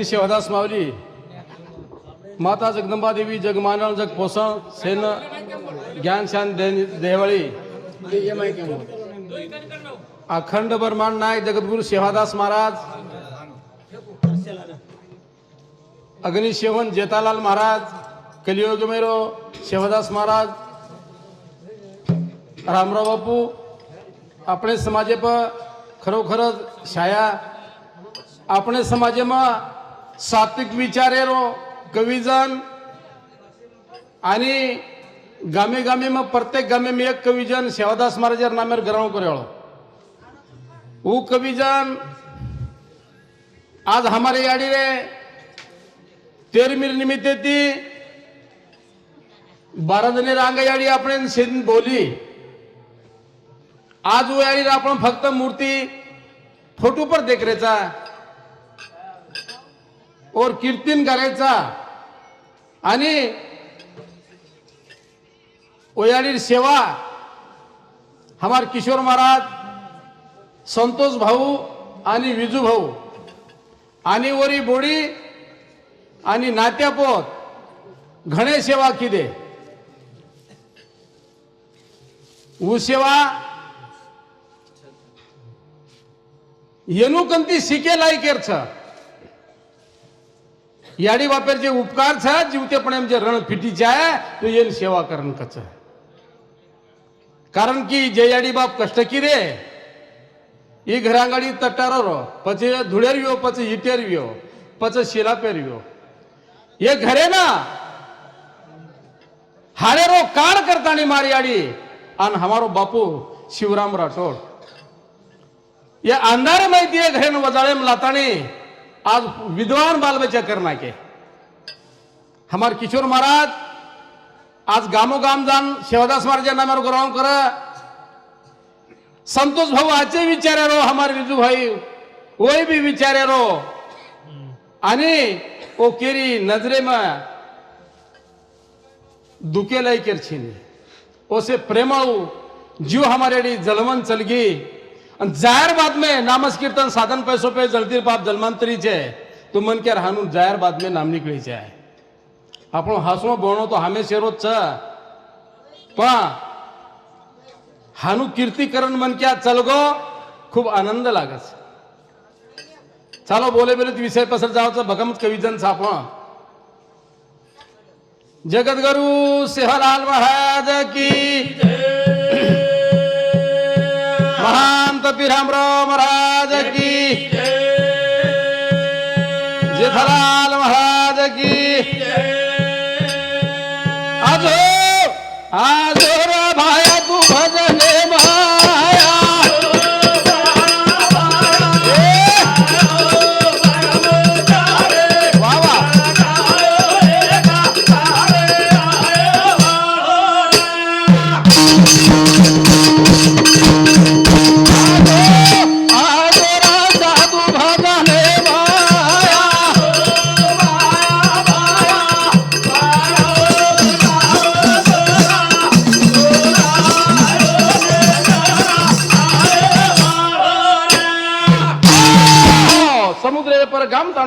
मूर्ती शिवदास माऊली माता जगदंबा देवी जगमानव जग पोसण सेन ज्ञानशान दे- देवळी अखंड ब्रह्मांड नायक जगद्गुरु शिवादास महाराज अग्निशेवन जेतालाल महाराज कलियुग मेरो शिवदास महाराज रामराव बापू આપણે સમાજે પર ખરોખર જ છાયા આપણે સમાજમાં સાત્વિક વિચારેરો કવિજન आणि गामे गामे मग प्रत्येक गामे मी एक कविजन सेवादास महाराजार नामेर गराव करेलो वो कविजन आज हमारे याडी रे तेरमीर निमित्त ती बारा जणी रांग याडी आपण शेन बोली आज वो याडी आपण फक्त मूर्ती फोटो पर देख रेचा और कीर्तन करायचा. आणि ओयाडीर सेवा हमार किशोर महाराज संतोष भाऊ आणि विजू भाऊ आणि वरी बोडी आणि नात्यापोत घणे सेवा किदे. ऊ सेवा येनुकंती कंती याडी बापेर जे उपकार छ जीवतेपणे जे रण फिटी जाय तो येन सेवा करण कच. कारण की जे याडी बाप कष्ट की रे ई घरांगाडी तटार पचे धुळेर वियो पचे इटेर यो पचे शिलापेर यो हे घरे ना हाडे रो काळ करतानी आडी आणि हमारो बापू शिवराम राठोड या अंधारे माहिती आहे घरेन वजाळेम लाताणी आज विद्वान बालबच्चा करना के हमार किशोर महाराज आज गामो गाम जान सेवादास महाराज नाम ग्रहण कर। संतोष भाऊ आचे विचारे रो हमारे विजू भाई वही भी विचारे रो। आणि ओ केरी नजरे में दुखे लाई ओसे प्रेमाऊ जीव हमारे जलमन चलगी। અને જાહેર બાદ મેં નામસ કીર્તન સાધન પૈસો પે જલતીર પાપ જલમંતરી છે. તું મન ક્યારે હાનું જાહેર બાદ મેં નામ નીકળી છે આપણો હાસમો ભણો તો હામે શેરો જ છે. પણ હાનું કીર્તિકરણ મન ક્યાં ચલગો? ખૂબ આનંદ લાગે છે. ચાલો બોલે બોલે વિષય પસર જાઓ તો ભગમત કવિજન સાપણ જગતગુરુ સિંહલાલ મહારાજ કી જય. पिरामराव महाराज की जेठालाल महाराज की आजो आजो रा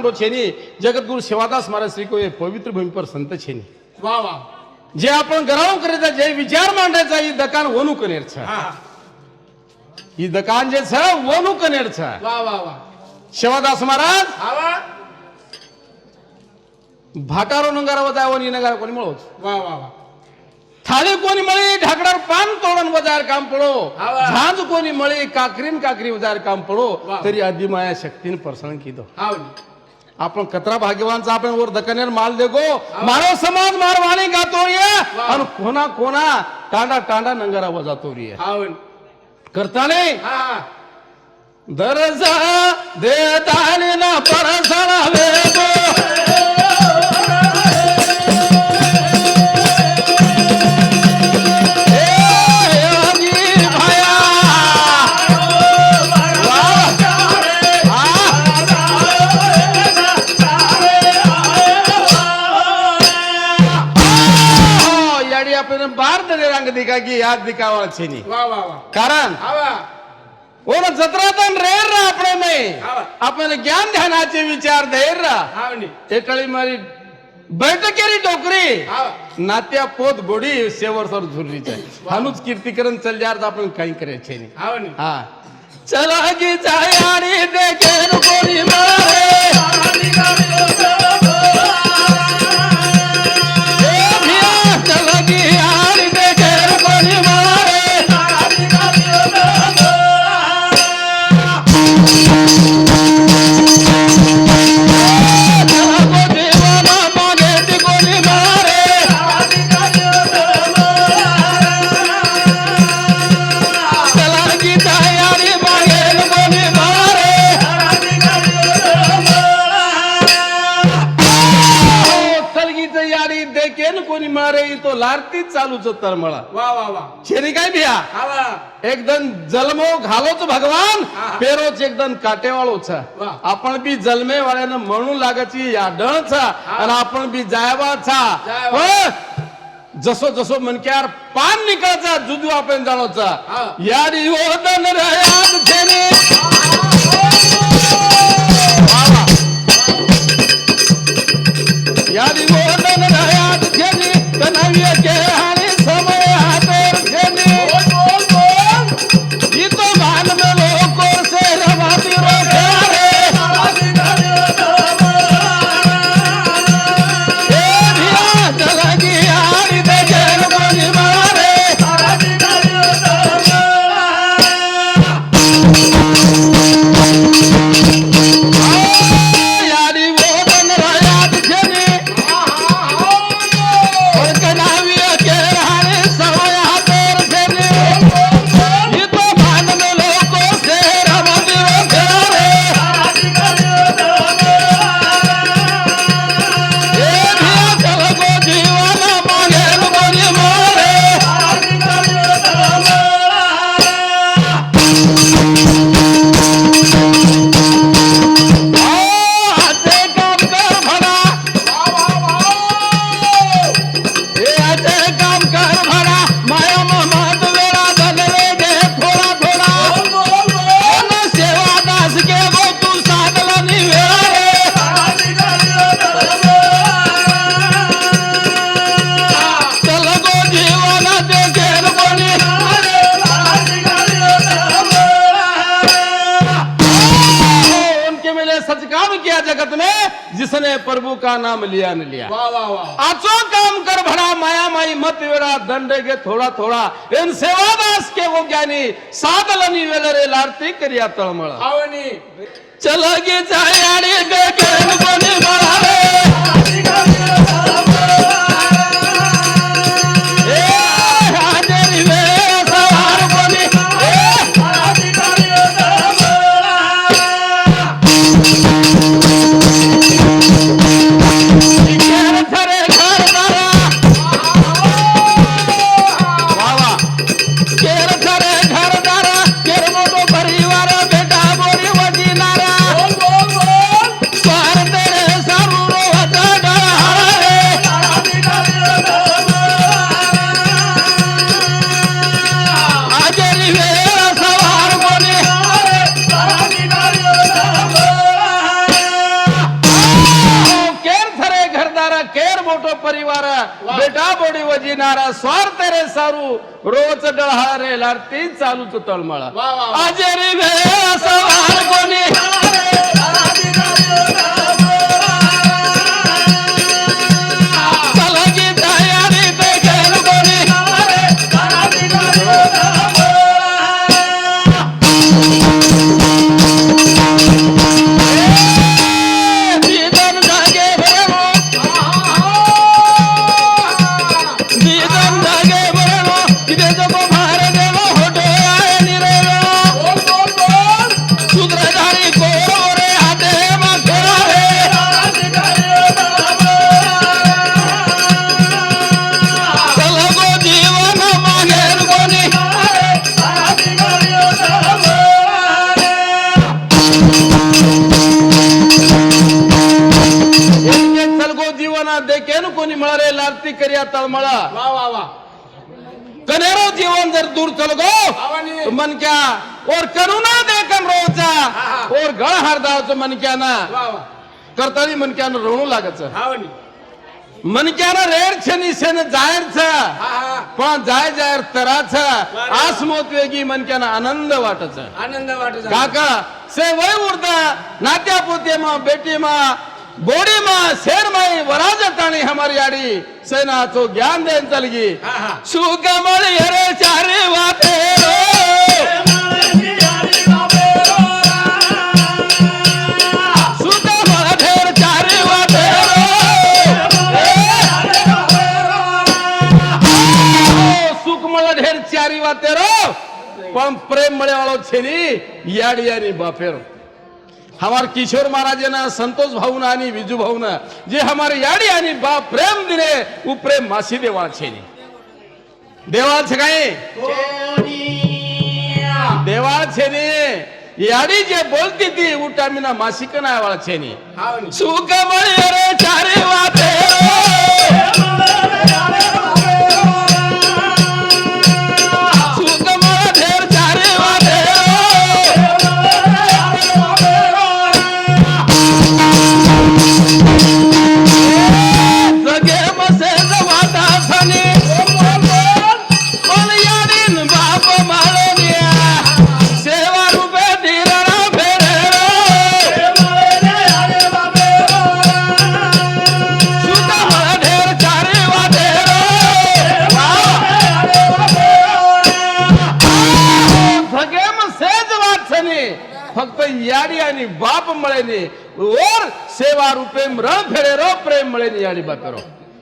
मांडो छेनी. जगतगुरु सेवादास महाराज श्री को पवित्र भूमि पर संत छेनी. वा वा. जे आपण गराव करायचा जे विचार मांडायचा ही दकान वनू कनेर छ ही दकान जे छ वनू कनेर छ वा वा वा. सेवादास महाराज आवा. नंगारा वजा वनी नंगारा कोणी मळोच वा वा वा. थाळी कोणी मळी ढाकडार पान तोडण वजार काम पडो. झांज कोणी मळी काकरीन काकरी वजार काम पडो. तरी आधी माया शक्तीन परसन किदो आपण कचरा भाग्यवानचा आपण वर दकानेर माल देगो. मानव समाज मारवाणी गातो ये. आणि कोणा कोणा टांडा टांडा नंगारा वजातो रे हाव करताने हा. दरजा देताने ना परसणा वेगो. ಅಧಿಕಾರಿಗಾಗಿ ಯಾರು ಚೀನಿ कारण ઓનો જતરાતન રેર રા આપણે નહીં આપણને જ્ઞાન ધ્યાન આચે વિચાર ધૈર રા એકળી મારી बैठकेरी टोकरी नात्या पोत बोडी सेवर सर झुरली जाय हानूच कीर्तीकरण चल जार आपण काही करायचे नाही हा चला की जाय आणि देखे कोणी लारतीच चालूच तळमळा. वा वा वा. शेरी काय हावा एकदम जलमो घालोच भगवान. पेरोच एकदम काटेवाळोच. आपण बी जलमे वाल्यानं म्हणू लागाची या डळच आणि आपण बी जायवाचा. जायवा. जसो जसो मनक्यार पान निकाळचा जुजू आपण जाणोचा हा. यारी ओदन रयात झेने का नाम लिया न लिया। आचो काम कर भरा माया माई मत वेळा दंड गे थोडा थोडा। एन सेवादास के वो ज्ञानी सादलनी वेलरे लारती करिया तळमळ। हावनी चल गे जायाडी गे केन कोणी मळावे वजीनारा स्वार तेरे सारू. रोज डहाळे लारती चालूच तळमळा. सवार कोणी. तळमळा वा वा वा. कनेरो जीवन जर दूर चल गो. तो मन क्या और करुणा देखन रोचा हा. और गळ हारदावचं मन क्या ना करतानी मन क्या रणू लागच हावनी मन क्या ना रेर छनी सेन जायरच पण जाय जायर तराच. आस मोत वेगी मन क्या ना आनंद वाटच. आनंद वाटत काका से वय उरत नात्या पोते मा बेटी मा બોડીમાં શેરમય વરાજતાણી હમારી આડી સેના તો જ્ઞાન દેન તલગી શું કમળ યરે ચારે વાતે પણ પ્રેમ મળ્યા વાળો છે ની યાડ યારી બાફેરો हमार किशोर महाराजांना संतोष भाऊना आणि विजू भाऊना जे हमारे याडी आणि बा प्रेम दिले उ प्रेम मासी देवा छे नी देवा छे काय देवा छे नी याडी जे बोलती ती उटामीना मासिक नाही वाळा छे नी. हावनी सुकमळ रे चारे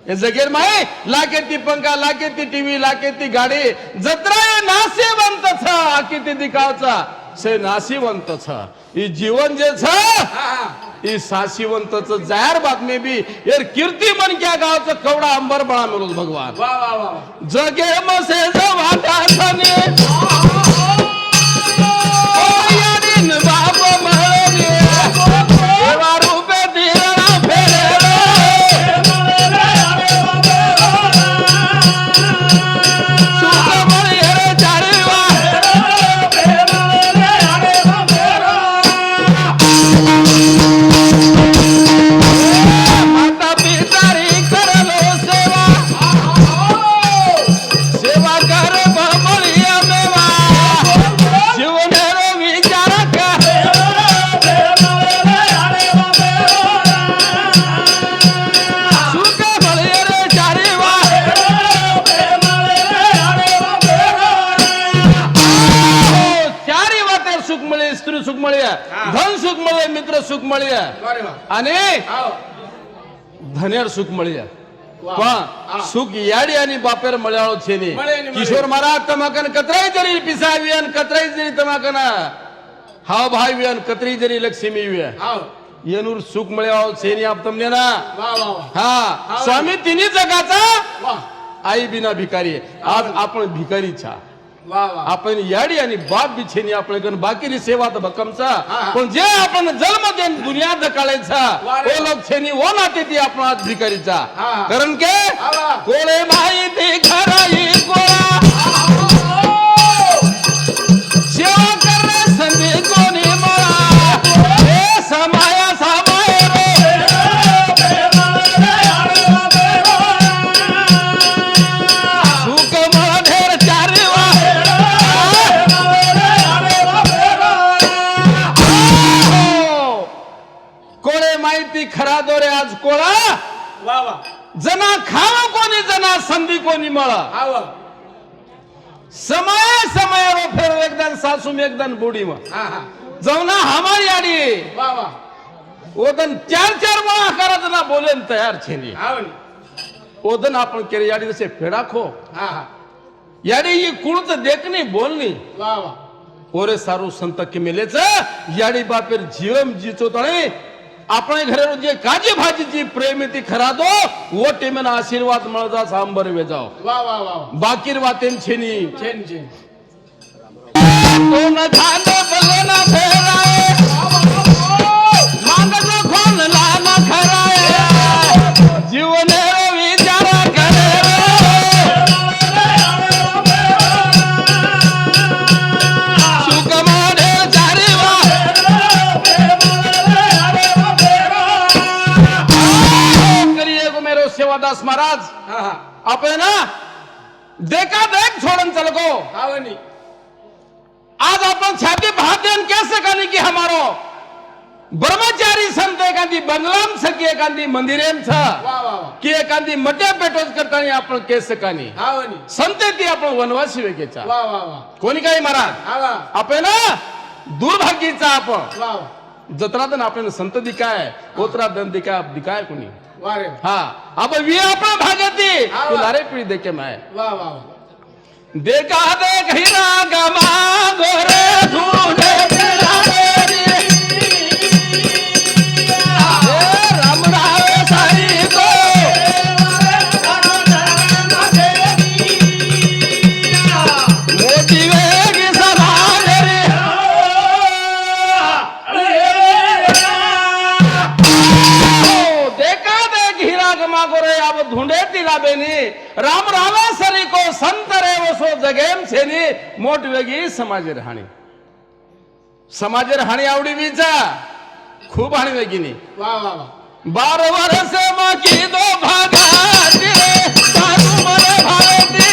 जगेर माय लाके ती पंखा लाके ती टीव्ही लाके ती गाडी. जत्रा ये नासिवंत छ आकी ती दिखावचा. से नासिवंत छ ई जीवन जे छ हा सासिवंतच जाहीर बातमी बी. यार कीर्ती मन क्या गावचं कवडा अंबर बळा मिळून भगवान जगे मसे वाटा मित्र सुख मिळे अरे वा आणि हाव धनेर सुख मिळे वा. पण सुख याडी आणि बापेर मळ्याळो छेनी મળે ને મળે. કિશોર महाराज तमाकन कतराई जरी पिसावी आणि कतराई जरी तमाकन हाव भाई आणि कतरी जरी लक्ष्मी वियन हाव येनूर सुख मळ्याळो छेनी आप तमने ना वा वा वा हा स्वामी तिन्ही जगाचा वा आई बिना भिकारी आज आपण भिकारी छा वा वा आपण याडी आणि बाप बिछेनी आपण गण बाकीनी सेवा तर भक्कमचा. पण जे आपण जन्म देन दुनिया दकाळायचा. ओ लोक छेनी ओ नाते ती आपण हा. कारण के. कोळे माहिती खराई गोळा जना खाव कोणी जना संधी कोणी मळ. समय समय रो फेर एकदान सासूम एकदान बुडी मग हा हा. जाऊना हमारी आडी. वा वा. ओदन चार चार मळा करत ना बोलेन तयार छेनी. ओदन आपण केले याडी जसे फेडा खो. याडी ही कुळच देखणी बोलणी. वा वा. ओरे सारू संत किमेलेच याडी बापेर जीवम जिचो तळे આપણે ઘરે જે કાજી ભાજી પ્રેમ તી ખરા દો વો ટીમે આશીર્વાદ મળતા સાંબર વેજાઓ વા વા વા વા બાકી વાતેમ છે ની ચેન ચેન તો ન ખાને ભલે ના शिवदास महाराज आपण ना देखा देख छोड़न चल आवनी आज आपण छाती भातेन कैसे कानी की हमारो. ब्रह्मचारी संत एखादी बंगलाम छ की एखादी मंदिरेम छ की एखादी मट्या पेटोज करताना आपण केस कानी आवनी संत ती आपण वनवासी वेगेचा. कोणी काही महाराज? आपण ना दुर्भाग्यचा आपण. वा वा. जत्रा दन आपण संत दिकाय कोत्रा दन दिकाय कोणी? हा अब वी आपण भागती। हा. तुलारे पिढी देखे माय वा वा वा देखा देख हिरा गमा गोरे धूने मोठ वेगी समाज राहणी. समाज राहणी आवडी विचा खूप हाणी वेगीनी वा वा वा. बार वर्ष मकी दो भागाती रे साधू मरे भारती.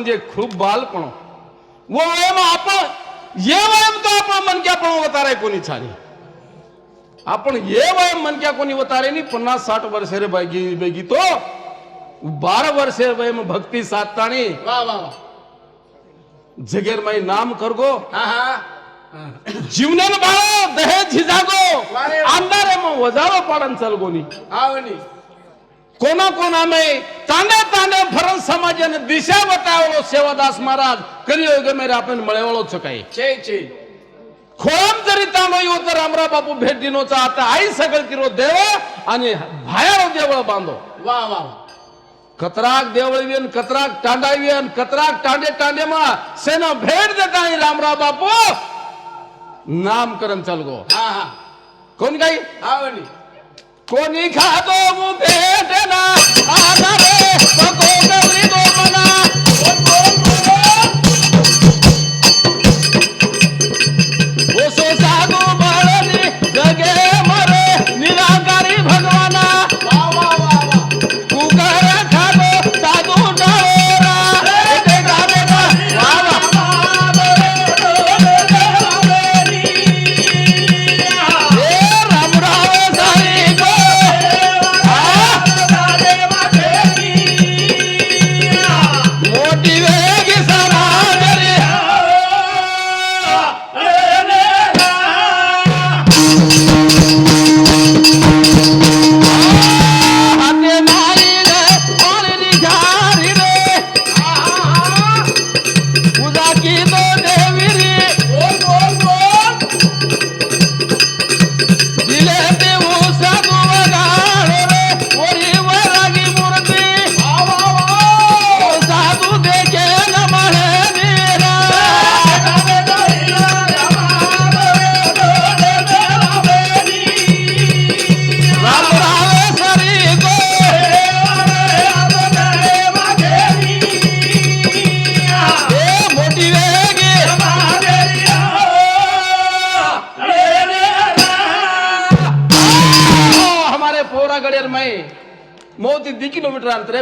म्हणजे खूप बालपण. वो वयम आपण ये वयम तो आपण मनक्या पण वतारे कोणी छानी आपण ये वयम मनक्या कोणी वतारे नी पन्नास साठ वर्ष रे बैगी बेगी तो. बारा वर्षे वयम भक्ती साधतानी. वा वा जगेर माई नाम करगो. जीवनान बाळो दहेज झिजागो. आमदारे मग वजावं पाडन चलगोनी आवनी. कोणा कोणा में तांडे तांडे फरक समाजाने दिशा बतावलो सेवादास महाराज कलियुग मेरे आपण मळेवळो काही. छे छे. खोळम जरी येऊ तर रामराव बापू भेट दिनोचा आता आई सगळ किरो देव आणि भायारो देवळ बांधो. वा वा कतराक देवळवीन कतराक टांडावीन कतराक टांडे टांडे मा सेना भेट देता आणि रामराव बापू नामकरण चलगो हा हा. कोण काही? आवनी कोणी खातो मु भेटना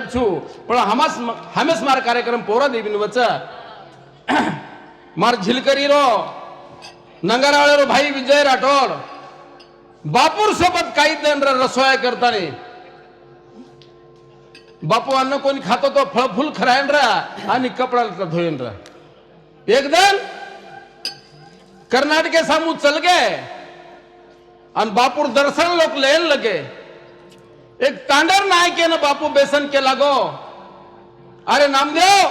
किलोमीटर अंतरे छु। पण हमस हमेस मार कार्यक्रम पोरा देवीन वच। मार झिलकरी रो। नंगाराळे रो भाई विजय राठोड। बापूर सोबत काही जण रसोया करताना। बापू अन्न कोणी खातो तो फळ फुल खरायन रा आणि कपडा धुयन रा। एकदम कर्नाटके सामू चल गए आणि बापूर दर्शन लोक लेन लगे। एक तांडर नायके ना बापू बेसन के लागो. अरे नामदेव.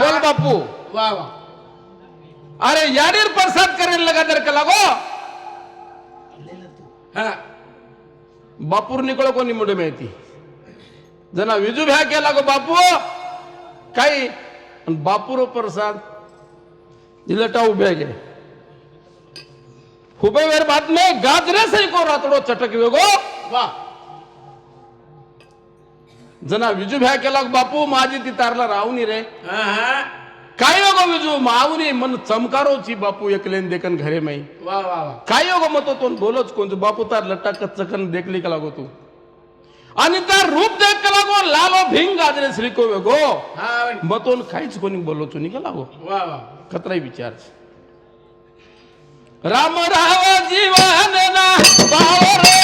बोल बापू. वा वा. अरे याडीर प्रसाद करेल लगा तर का लागो. हा. बापूर निकळ कोणी मुडे माहिती. जना विजू भ्या केला गो बापू. काही बापूर प्रसाद जिलटा उभ्या गे हुबे वेर बात में गाजरे सही को रातडो चटक वेगो. वा. जना विजू भ्या केला बापू माझी ती तारला रावनी रे. हा हा. काय गो विजू? मावनी मन चमकारोची बापू एकलेन देखन घरे माई. वा वा वा. काय गो मतो तो बोलोच कोण बापू तार लट्टा कच्चकन देखली का लागो तू? आणि त्या रूप देख का लागो? लालो भिंग गाजरे श्रीको वेगो हा मतोन काहीच कोणी बोलो चुनी का लागो? वा वा. विचार राम राव जीवन ना पावो रे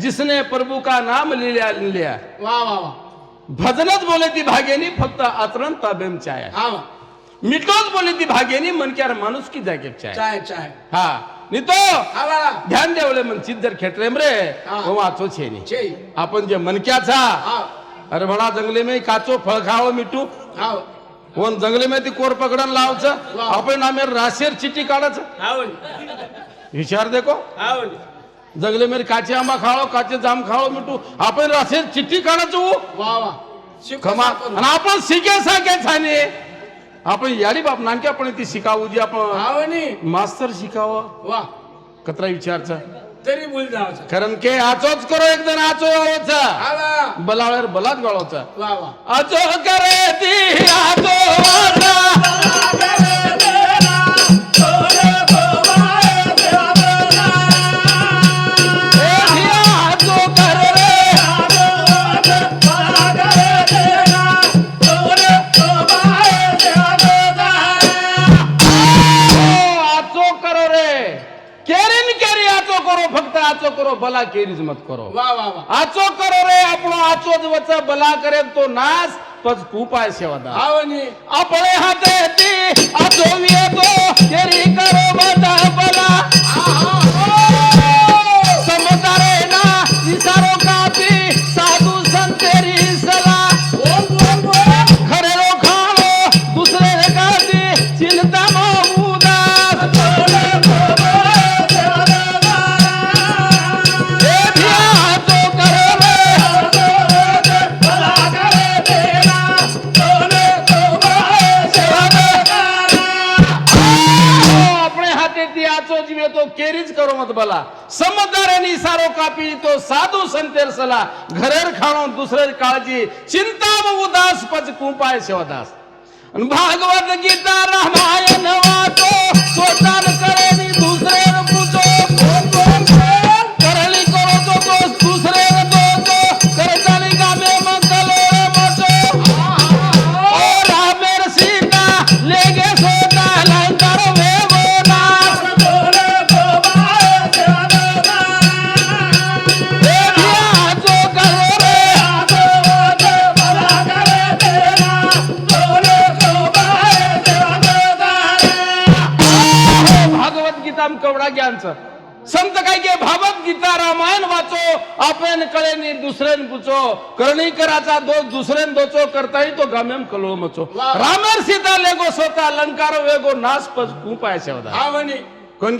जिसने प्रभु का नाम लिया लिया। वा वा वा। भजनच बोले ती भाग्यानी फक्त आचरण ताबेम चाय हा मिठोच बोले ती भाग्यानी मनक्यार माणूस की जागे चाय चाय चाय हा नितो हा ध्यान देवले मन चिद्दर खेटरेम रे हा. वो वाचो छे नी। छे। आपण जे मनक्याचा हा। अरे म्हणा जंगले में काचो फळ खावं मिठू। हा वन जंगले में ती कोर पकडन लावचं वा. आपण आम्ही राशेर चिट्टी काढायचं? विचार देखो। जंगले में काचे आंबा खाओ काचे जाम खाओ मिठू। आपण राशेर चिट्टी काढायचं. वा वा. खमा. आणि आपण शिके साके छाने. आपण याडी बाप नानके आपण ती शिकावू जी आपण मास्तर शिकावं. वा. कतरा विचारचा. तरी बोल कारण के आचोच करो एक जण आचो वा. बलावर बलाच वा आचो करे ती आचो आचो करो भला केरीज मत करो। आचो करो रे आपण आचो वच भला करे तो नास पच खूप आहे सेवादा आपले हाते आचो येतो केरी करो। સારો કાપી તો સાધુ સંતેર સલા ઘરેર ખાણો દુસરેર કાળજી ચિંતામાં ઉદાસ પછ કુંપાય સેવાદાસ અને ભાગવત ગીતા રામાયણ ज्ञानचं संत काय के भागवत गीता रामायण वाचो आपण कळेनी दुसरेन पुचो करणी कराचा दोष दुसरेन दोचो करताही तो गामेम कलो मचो. रामेर सीता लेगो स्वतः अलंकार वेगो नाश पज खूप आहे शेवदा? कोण काय?